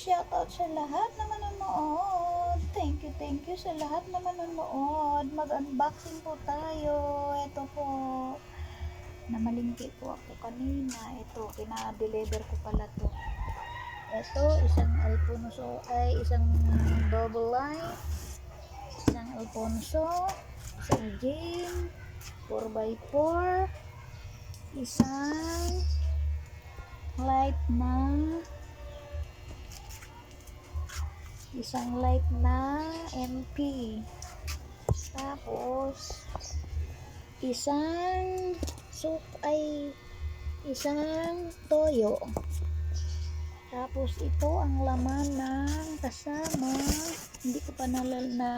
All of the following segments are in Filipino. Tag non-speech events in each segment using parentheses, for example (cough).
shoutout sa lahat na manonood. Thank you, thank you sa lahat na manonood. Mag-unboxing po tayo. Ito po. Namalingki po ako kanina. Ito, kina-deliver ko pala to. Ito, isang Alfonso, ay isang double line. Isang Alfonso. Isang Jane. 4x4. Isang light na isang light na MP tapos isang soup ay isang toyo. Tapos ito ang laman ng kasama. Hindi ko pa nalal na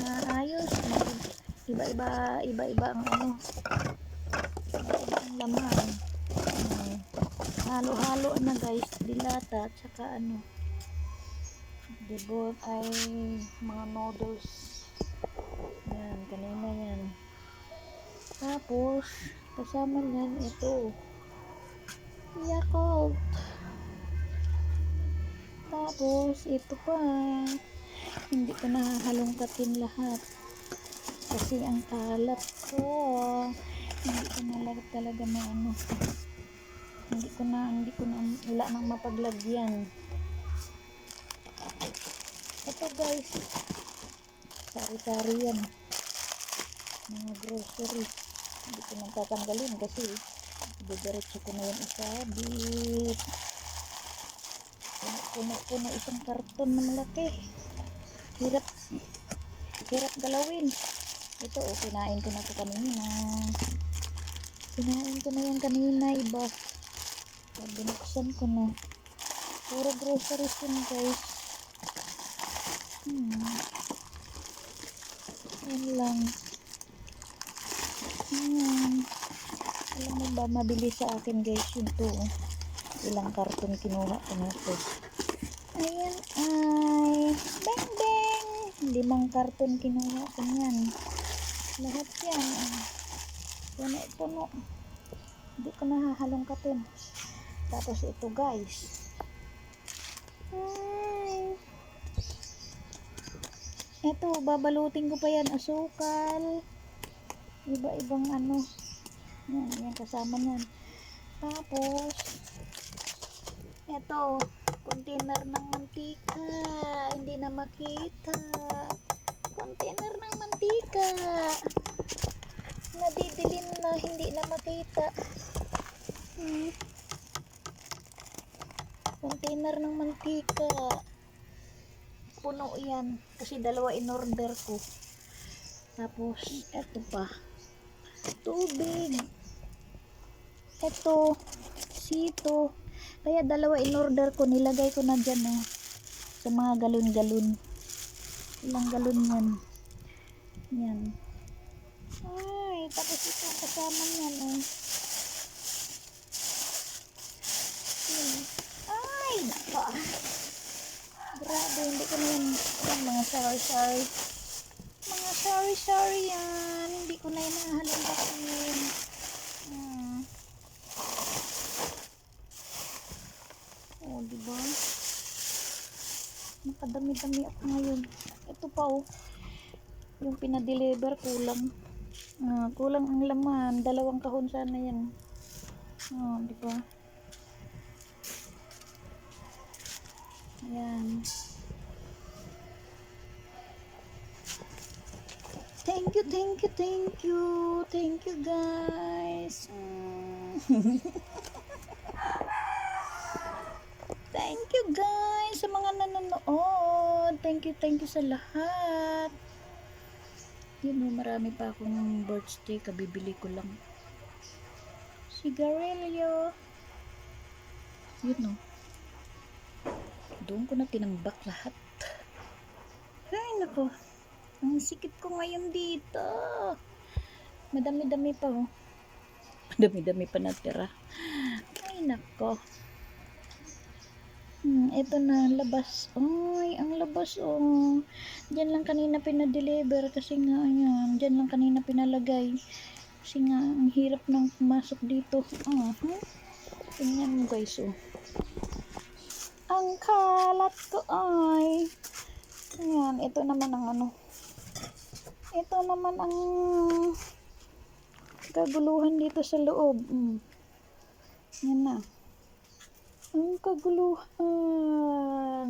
naayos. Iba-iba iba-iba ang ano. Ang laman. Ayan. halo-halo na guys dilata at saka ano debot ay mga noodles. Yan kanina yan. Tapos kasama niyan ito. Yakult. Tapos ito pa. Hindi ko nahahalongkatin lahat. Kasi ang kalat ko hindi ko na talaga na ano. Hindi ko na hindi ko na wala nang mapaglagyan ito guys. Sari-sari yan. Mga grocery. Hindi ko nang tatanggalin kasi didiretso ko na yan isabit puno-puno isang karton na malaki. Hirap. Hirap galawin. Ito oh kinain ko na ito kanina. Kinain ko na yan kanina iba. Binuksan ko na. Puro groceries yun, guys. Hmm. Yan lang. Hmm. Alam mo ba, mabili sa akin, guys, yun to. oh. Ilang karton kinuha ko na to. Ayan ay, bang bang! Limang karton kinuha ko yan. Lahat yan. ah. Puno-puno. Hindi ko nahahalongkatin. Tapos ito guys. Ay. Ito, babalutin ko pa yan. Asukal. Iba-ibang ano. Yan, yan kasama yan. Tapos, ito, container ng mantika. Hindi na makita. Container ng mantika. Nadidilim na, hindi na makita. Hmm container ng mantika puno yan. Kasi dalawa in order ko. Tapos eto pa. Tubig. Eto sito. Kaya dalawa in order ko nilagay ko na dyan oh, sa mga galon-galon. Ilang galon yan. Yan. Ay tapos ito kasama yan oh yan ay, nako. Grabe, hindi ko na yan. Mga sorry-sorry. Mga sorry-sorry yan. Hindi ko na yan nahalagakin. Hmm. Oh, diba? Nakadami-dami ako ngayon. Ito pa, oh. Yung pinadeliver, kulang. Ah, kulang ang laman. Dalawang kahon sana yan. Oh, diba? Ayan. Thank you, thank you, thank you. Thank you, guys. Mm. (laughs) thank you, guys, sa mga nanonood. Thank you, thank you sa lahat. Yun, oh, marami pa akong birthday. Kabibili ko lang. Sigarilyo. Yun, oh doon ko na tinambak lahat. Ay, nako. Ang sikip ko ngayon dito. Madami-dami pa, oh. Madami-dami pa natira. Ay, nako. Hmm, ito na, labas. Ay, ang labas, oh. Diyan lang kanina pinadeliver kasi nga, ayan. Diyan lang kanina pinalagay. Kasi nga, ang hirap nang pumasok dito. Ah, huh? Tingnan mo, guys, oh. ang kalat ko ay. Ayan, ito naman ang ano. Ito naman ang kaguluhan dito sa loob. Mm. Yan na. Ang kaguluhan.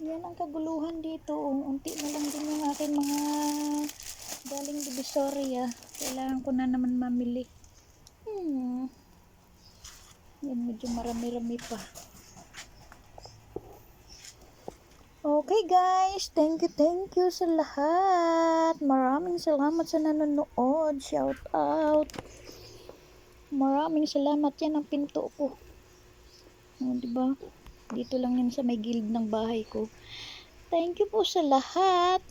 Yan ang kaguluhan dito. Unti na lang din yung aking mga galing divisoria. Kailangan ko na naman mamili. Hmm. Yan, medyo marami-rami pa. Okay guys, thank you, thank you sa lahat. Maraming salamat sa nanonood. Shout out. Maraming salamat yan ang pinto ko. Oh, di ba? Dito lang yan sa may gilid ng bahay ko. Thank you po sa lahat.